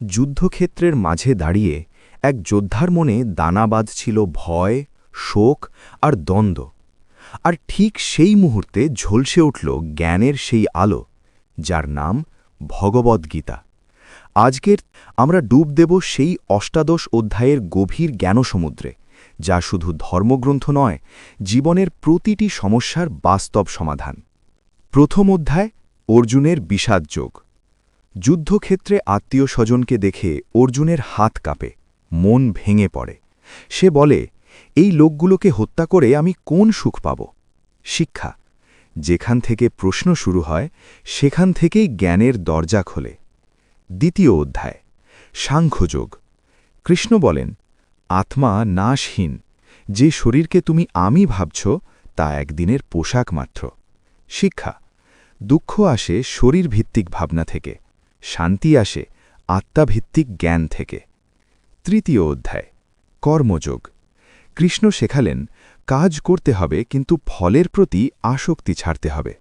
যুদ্ধক্ষেত্রের মাঝে দাঁড়িয়ে এক যোদ্ধার মনে দানা বাঁধছিল ভয়, শোক আর দ্বন্দ্ব। আর ঠিক সেই মুহূর্তে ঝলসে উঠল জ্ঞানের সেই আলো, যার নাম ভগবদ্গীতা আজকের আমরা ডুব দেব সেই অষ্টাদশ অধ্যায়ের গভীর জ্ঞানসমুদ্রে, যা শুধু ধর্মগ্রন্থ নয়, জীবনের প্রতিটি সমস্যার বাস্তব সমাধান। প্রথম অধ্যায় অর্জুনের বিষাদযোগ যুদ্ধক্ষেত্রে আত্মীয় স্বজনকে দেখে অর্জুনের হাত কাঁপে, মন ভেঙে পড়ে। সে বলে, এই লোকগুলোকে হত্যা করে আমি কোন সুখ পাব? শিক্ষা, যেখান থেকে প্রশ্ন শুরু হয়, সেখান থেকেই জ্ঞানের দরজা খোলে। দ্বিতীয় অধ্যায়, সাংখ্যযোগ। কৃষ্ণ বলেন, আত্মা নাশহীন, যে শরীরকে তুমি আমি ভাবছ, তা একদিনের পোশাক মাত্র। শিক্ষা, দুঃখ আসে শরীর ভিত্তিক ভাবনা থেকে। শান্তি আসে আত্মাভিত্তিক জ্ঞান থেকে। তৃতীয় অধ্যায়, কর্মযোগ। কৃষ্ণ শেখালেন, কাজ করতে হবে, কিন্তু ফলের প্রতি আসক্তি ছাড়তে হবে।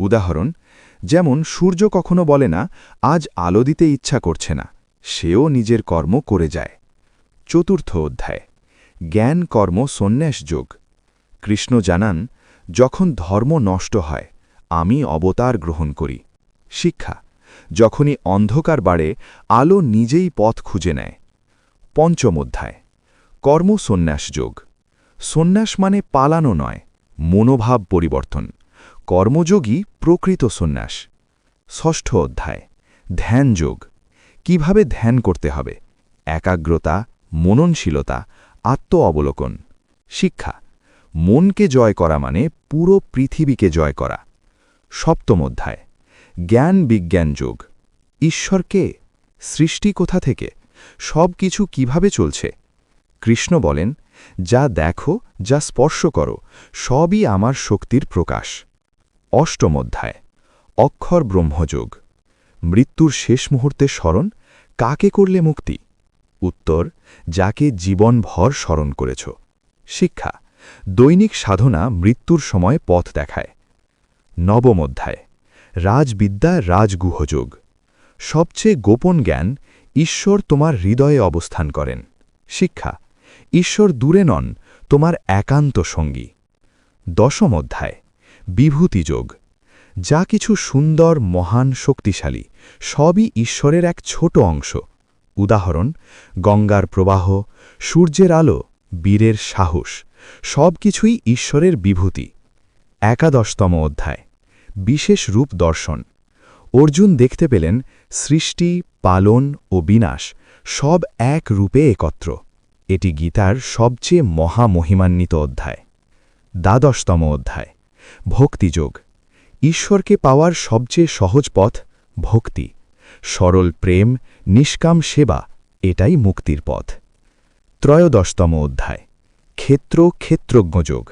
উদাহরণ, যেমন সূর্য কখনো বলে না, আজ আলো দিতে ইচ্ছা করছে না সেও নিজের কর্ম করে যায়। চতুর্থ অধ্যায়, জ্ঞান, কর্ম, সন্ন্যাস, যোগ। কৃষ্ণ জানান, যখন ধর্ম নষ্ট হয়, আমি অবতার গ্রহণ করি। শিক্ষা যখনই অন্ধকার বাড়ে, আলো নিজেই পথ খুঁজে নেয়। পঞ্চম অধ্যায়। কর্ম সন্ন্যাস যোগ। সন্ন্যাস মানে পালানো নয়, মনোভাব পরিবর্তন। কর্মযোগী প্রকৃত সন্ন্যাস। ষষ্ঠ অধ্যায়। ধ্যান যোগ। কীভাবে ধ্যান করতে হবে? একাগ্রতা, মননশীলতা আত্ম অবলোকন শিক্ষা। মনকে জয় করা মানে পুরো পৃথিবীকে জয় করা। সপ্তম অধ্যায়। জ্ঞান বিজ্ঞান যোগ। ঈশ্বর কে? সৃষ্টি কোথা থেকে? সব কিছু কীভাবে চলছে? কৃষ্ণ বলেন, যা দেখো, যা স্পর্শ করো, সবই আমার শক্তির প্রকাশ। অষ্টম অধ্যায়, অক্ষর ব্রহ্মযোগ। মৃত্যুর শেষ মুহূর্তে স্মরণ, কাকে করলে মুক্তি? উত্তর, যাকে জীবনভর স্মরণ করেছ। শিক্ষা, দৈনিক সাধনা মৃত্যুর সময় পথ দেখায়। নবম অধ্যায় রাজবিদ্যা, রাজগুহযোগ। সবচেয়ে গোপন জ্ঞান ঈশ্বর তোমার হৃদয়ে অবস্থান করেন। শিক্ষা, ঈশ্বর দূরে নন, তোমার একান্ত সঙ্গী। দশম অধ্যায়, বিভূতিযোগ। যা কিছু সুন্দর, মহান, শক্তিশালী, সবই ঈশ্বরের এক ছোট অংশ। উদাহরণ, গঙ্গার প্রবাহ, সূর্যের আলো, বীরের সাহস সব কিছুই ঈশ্বরের বিভূতি। একাদশতম অধ্যায়। বিশেষ রূপ দর্শন। অর্জুন দেখতে পেলেন সৃষ্টি, পালন ও বিনাশ সব এক রূপে একত্র। এটি গীতার সবচেয়ে মহামহিমান্বিত অধ্যায়। দ্বাদশতম অধ্যায়। ভক্তিযোগ ঈশ্বরকে পাওয়ার সবচেয়ে সহজ পথ ভক্তি। সরল প্রেম, নিষ্কাম সেবা, এটাই মুক্তির পথ। ত্রয়োদশতম অধ্যায়। ক্ষেত্র ক্ষেত্রজ্ঞযোগ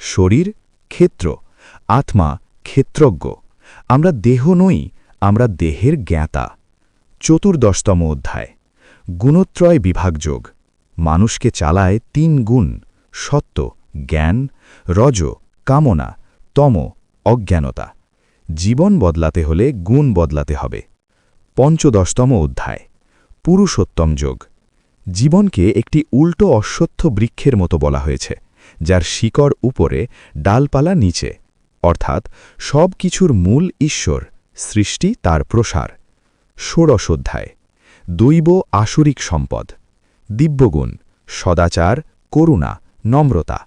শরীর ক্ষেত্র। আত্মা ক্ষেত্রজ্ঞ। আমরা দেহ নই, আমরা দেহের জ্ঞাতা। চতুর্দশতম অধ্যায়। গুণত্রয় বিভাগযোগ। মানুষকে চালায় তিন গুণ, সত্য, জ্ঞান, রজ, কামনা, তম, অজ্ঞানতা। জীবন বদলাতে হলে গুণ বদলাতে হবে। পঞ্চদশতম অধ্যায়। পুরুষোত্তম যোগ। জীবনকে একটি উল্টো অশ্বত্থ বৃক্ষের মতো বলা হয়েছে, যার শিকড় উপরে, ডালপালা নিচে অর্থাৎ সব কিছুর মূল ঈশ্বর, সৃষ্টি তার প্রসার। ষোড়শ অধ্যায়। দৈব আসরিক সম্পদ। দিব্যগুণ, সদাচার, করুণা, নম্রতা।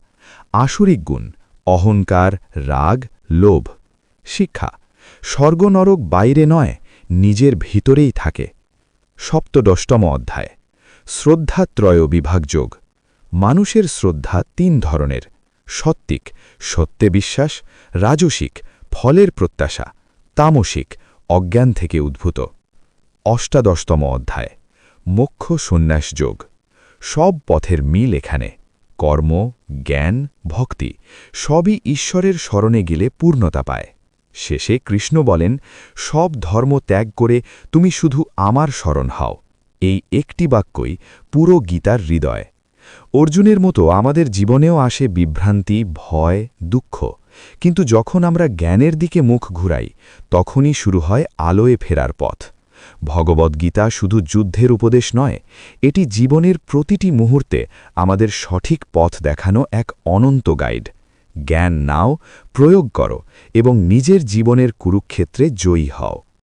আসরিক গুণ, অহংকার, রাগ, লোভ। শিক্ষা, স্বর্গনরক বাইরে নয়, নিজের ভিতরেই থাকে। সপ্তদষ্টম অধ্যায়। শ্রদ্ধাত্রয় বিভাগযোগ। মানুষের শ্রদ্ধা তিন ধরনের। সত্ত্বিক, সত্যে বিশ্বাস, রাজসিক, ফলের প্রত্যাশা, তামসিক, অজ্ঞান থেকে উদ্ভূত। অষ্টাদশতম অধ্যায়, মোক্ষ সন্ন্যাস যোগ। সব পথের মিল এখানে। কর্ম, জ্ঞান, ভক্তি, সবই ঈশ্বরের স্মরণে গেলে পূর্ণতা পায়। শেষে কৃষ্ণ বলেন, সব ধর্ম ত্যাগ করে তুমি শুধু আমার স্মরণ হও। এই একটি বাক্যই পুরো গীতার হৃদয়। অর্জুনের মতো আমাদের জীবনেও আসে বিভ্রান্তি, ভয়, দুঃখ। কিন্তু যখন আমরা জ্ঞানের দিকে মুখ ঘুরাই, তখনই শুরু হয় আলোয় ফেরার পথ। ভগবদ্গীতা শুধু যুদ্ধের উপদেশ নয়, এটি জীবনের প্রতিটি মুহূর্তে আমাদের সঠিক পথ দেখানো এক অনন্ত গাইড। জ্ঞান নাও, প্রয়োগ করো এবং নিজের জীবনের কুরুক্ষেত্রে জয়ী হও।